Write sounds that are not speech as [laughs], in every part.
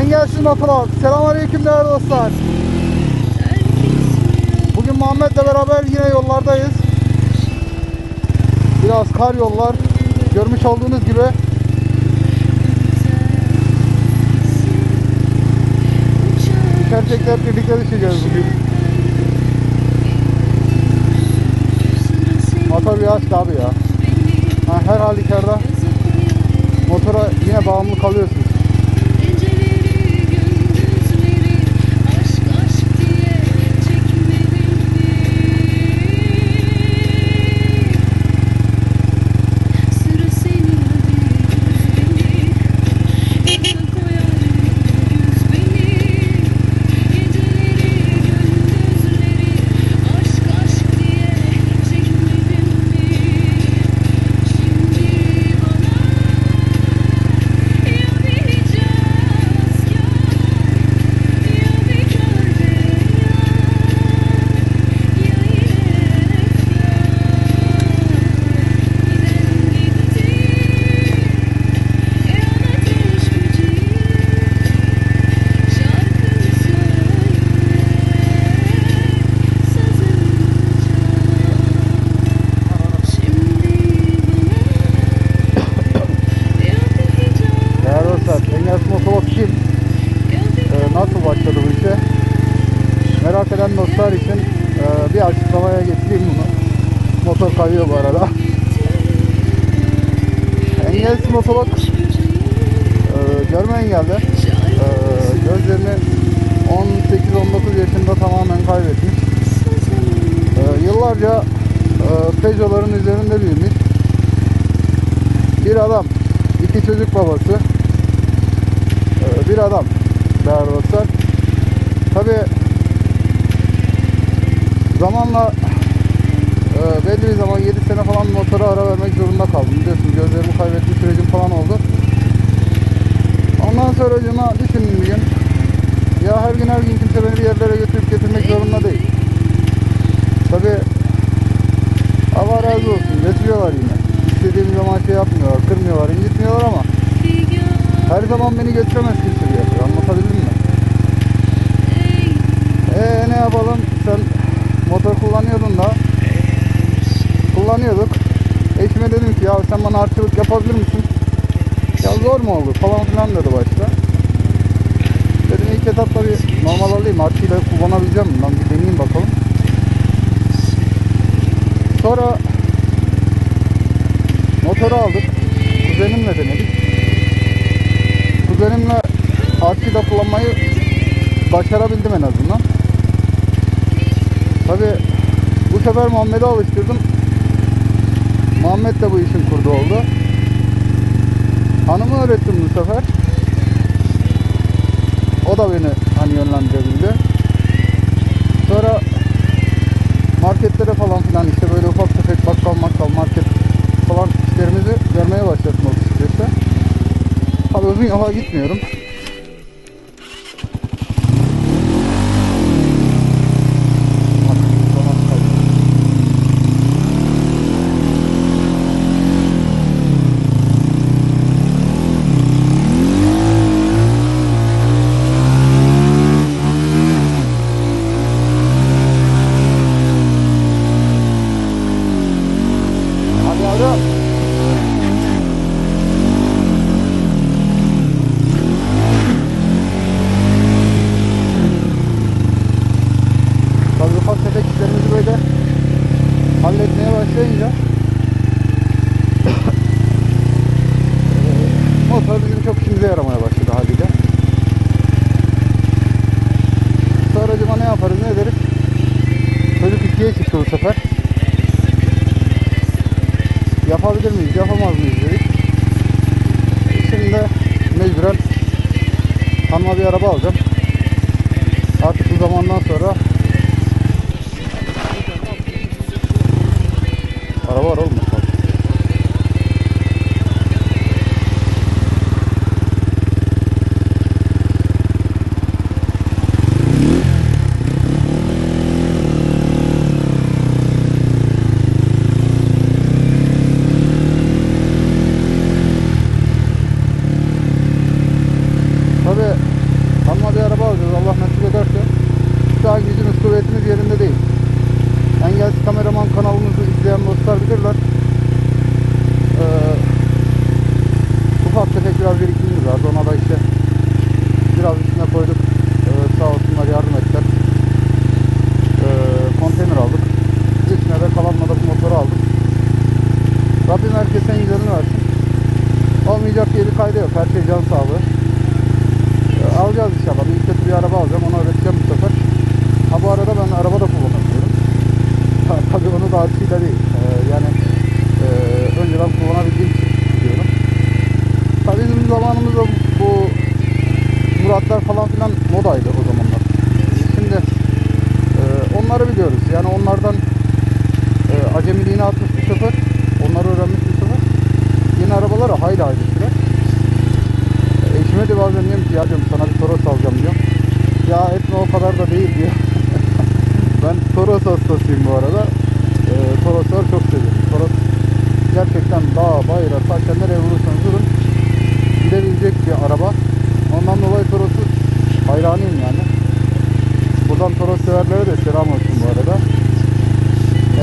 Engelsiz motor. Selamünaleyküm değerli dostlar. Bugün Muhammed'le beraber yine yollardayız. Biraz kar yollar. Görmüş olduğunuz gibi Gerçekten birlikte düşeceğiz bugün. Motor bir aşk abi ya. Ha, her halükarda motora yine bağımlı kalıyorsunuz. Geceleri gündüzleri aşk aşk diye çekmedim Sıra senin hadi beni Yanına koyar yüz beni Geceleri gündüzleri aşk aşk diye çekmedim Şimdi bana ya bir caz ya ya bir körbe ya ya yine giden gitti ya ateş böceği şarkı söyle sazını Şimdi bana Değerli dostlar, Engelsiz Motor kim? Ee, nasıl başladı bu işe? Merak dostlar için e, bir açıklamaya getireyim bunu. Motor kayıyor bu arada. [laughs] Engelsiz motor e, görme engelli. E, gözlerini 18-19 yaşında tamamen kaybetmiş. E, yıllarca e, Peugeot'ların üzerinde büyümüş. Bir adam, iki çocuk babası. E, bir adam değerli dostlar. Tabi zamanla e, belli bir zaman 7 sene falan motora ara vermek zorunda kaldım. Biliyorsunuz gözlerimi kaybetme sürecim falan oldu. Ondan sonra acıma düşündüm bir gün. Ya her gün her gün kimse beni bir yerlere götürüp getirmek zorunda değil. Tabi Allah razı olsun getiriyorlar yine. İstediğim zaman şey yapmıyorlar, kırmıyorlar, incitmiyorlar ama her zaman beni götüremez kimse bir yere. Anlatabildim mi? Eee ne yapalım? Sen motor kullanıyordun da kullanıyorduk. Eşime dedim ki ya sen bana artçılık yapabilir misin? Ya zor mu olur falan filan dedi başta. Dedim ilk etapta bir normal alayım artçıyla kullanabileceğim? Lan bir deneyeyim bakalım. Sonra motoru aldık. Kuzenimle denedik. Kuzenimle artçıyla kullanmayı başarabildim en azından. Tabi bu sefer Muhammed'e alıştırdım. Muhammed de bu işin kurdu oldu. Hanımı öğrettim bu sefer. O da beni hani yönlendirebildi. Sonra marketlere falan filan işte böyle ufak tefek bakkal makkal market falan işlerimizi görmeye başladım açıkçası. Tabi uzun yola gitmiyorum. Hadi yavrum. Tabii ufak tefek işlerimizi böyle halletmeye başlayınca eee, motor bizim çok işimize yaramaya başladı haliyle. Sonracıma ne yaparız ne ederiz? Çocuk ikiye çıktı bu sefer. Yapabilir miyiz, yapamaz mıyız dedik. Şimdi mecburen hanıma bir araba alacağım. Artık bu zamandan sonra Araba var oğlum. Tabii alacağız Allah nasip ederse. Şu an gücümüz kuvvetimiz yerinde değil. Engelsiz Kameraman kanalımızı izleyen dostlar bilirler. Ee, ufak tefek biraz birikimimiz vardı. Ona da işte biraz üstüne koyduk. Ee, sağ olsunlar yardım ettiler. Ee, konteyner aldık. Üstüne de kalanla da bu motoru aldık. Rabbim herkese en güzelini versin. Olmayacak bir kaydı yok. Her şey can sağlığı. Ee, alacağız inşallah. Bir kötü bir araba alacağım. Onu öğreteceğim bu sefer. Ha bu arada ben araba da kullanabiliyorum. Ha, tabii onu da açıyla değil. Ee, yani e, önceden kullanabildiğim için biliyorum. Tabii bizim zamanımızda bu Muratlar falan filan modaydı o zamanlar. Şimdi e, onları biliyoruz. Yani onlardan e, acemiliğini atmış bir şoför. Onları öğrenmiş bir Yeni arabalara hayli hayli sürer. Eşime de bazen diyorum ki ya diyorum sana bir Toros alacağım diyorum. Ya etme o kadar da değil diyor. [laughs] ben Toros hastasıyım bu arada. E, Toroslar çok seviyorum. Toros gerçekten dağ, bayıra, taşa nereye vurursanız vurun gidebilecek bir araba. Ondan dolayı Toros'u hayranıyım yani. Buradan Toros severlere de selam olsun bu arada.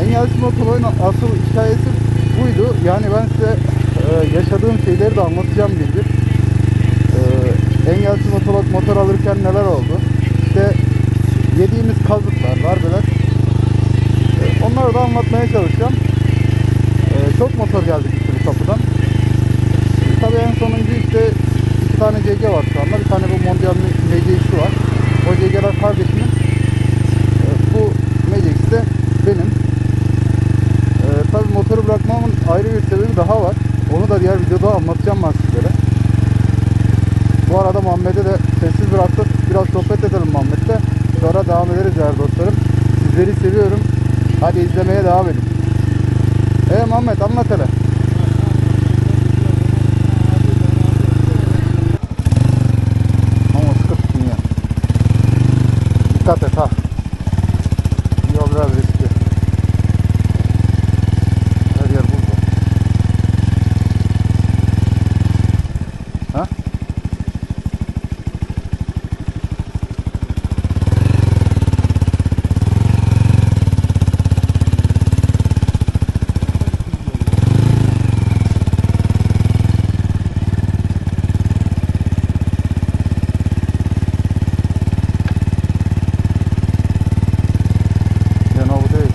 Engelsiz motolayın asıl hikayesi buydu. Yani ben size e, yaşadığım şeyleri de anlatacağım bir bir. E, engelsiz motor, motor alırken neler oldu? İşte yediğimiz kazıklar, darbeler. E, onları da anlatmaya çalışacağım. E, çok motor geldi bir sürü kapıdan. E, tabii en sonuncu işte iki tane CG var şu anda. Bir tane bu Mondial MCX'i var. O CG'ler kardeşimin. E, bu MCX de benim. Ee, tabii motoru bırakmamın ayrı bir sebebi daha var. Onu da diğer videoda anlatacağım ben sizlere. Bu arada Muhammed'e de sessiz bıraktık. Biraz sohbet edelim Muhammed'le. Sonra devam ederiz değerli dostlarım. Sizleri seviyorum. Hadi izlemeye devam edin. Ee Muhammed anlat hele. Ama sıkı tutun ya. Dikkat et ha. Yol biraz riskli. Her yer buz var. Ha? Yani o değil.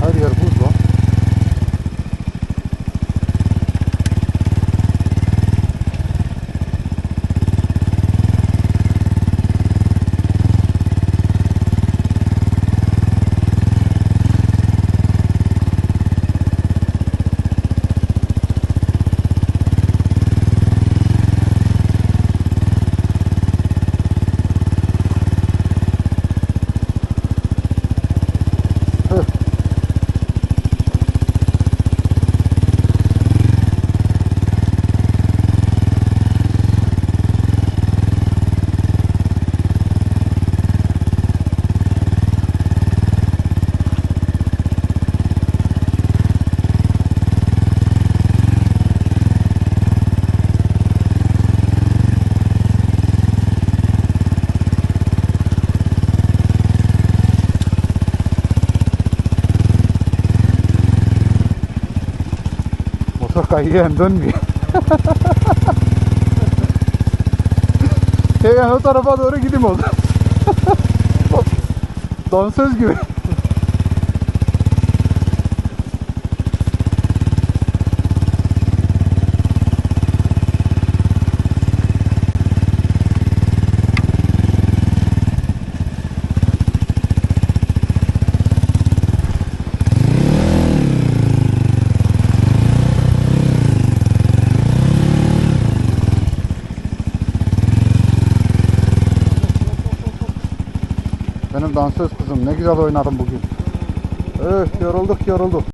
Her yer buz var. Hıh. Motor kayıyor hem dönmüyor. [laughs] yani o tarafa doğru gideyim oldu. [laughs] Dansöz gibi. Benim dansöz kızım ne güzel oynadım bugün. Öf yorulduk yorulduk.